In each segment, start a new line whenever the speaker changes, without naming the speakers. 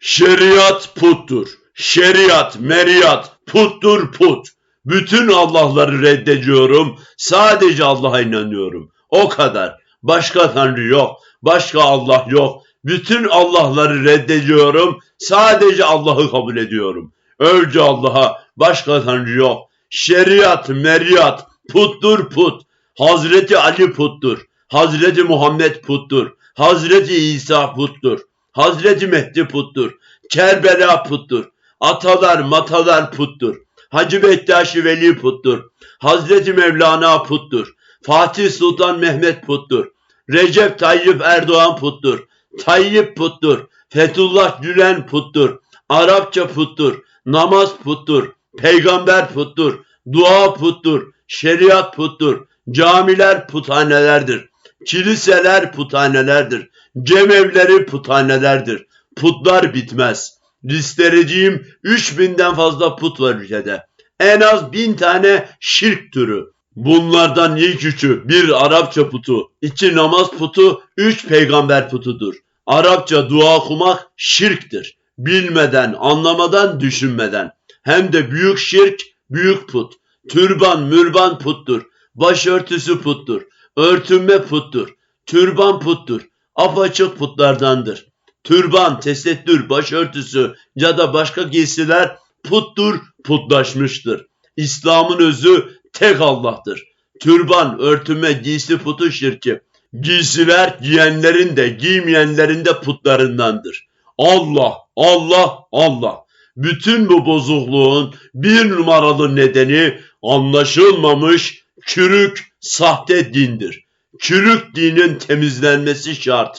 Şeriat puttur. Şeriat, meriyat, puttur put. Bütün Allah'ları reddediyorum. Sadece Allah'a inanıyorum. O kadar. Başka Tanrı yok. Başka Allah yok. Bütün Allah'ları reddediyorum. Sadece Allah'ı kabul ediyorum. Önce Allah'a başka Tanrı yok. Şeriat, meriyat, puttur put. Hazreti Ali puttur. Hazreti Muhammed puttur. Hazreti İsa puttur. Hazreti Mehdi puttur. Kerbela puttur. Atalar matalar puttur. Hacı Bektaşi Veli puttur. Hazreti Mevlana puttur. Fatih Sultan Mehmet puttur. Recep Tayyip Erdoğan puttur. Tayyip puttur. Fethullah Gülen puttur. Arapça puttur. Namaz puttur. Peygamber puttur. Dua puttur. Şeriat puttur. Camiler puthanelerdir. Kiliseler puthanelerdir. Cemevleri puthanelerdir. Putlar bitmez. Listereciğim 3000'den fazla put var ülkede. En az bin tane şirk türü. Bunlardan ilk üçü bir Arapça putu, iki namaz putu, üç peygamber putudur. Arapça dua okumak şirktir. Bilmeden, anlamadan, düşünmeden. Hem de büyük şirk, büyük put. Türban, mürban puttur. Başörtüsü puttur. Örtünme puttur. Türban puttur. Apaçık putlardandır. Türban, tesettür, başörtüsü ya da başka giysiler puttur, putlaşmıştır. İslam'ın özü tek Allah'tır. Türban, örtünme, giysi putu şirki. Giysiler giyenlerin de giymeyenlerin de putlarındandır. Allah, Allah, Allah. Bütün bu bozukluğun bir numaralı nedeni anlaşılmamış çürük sahte dindir. Çürük dinin temizlenmesi şart.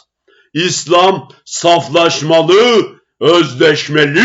İslam saflaşmalı, özleşmeli.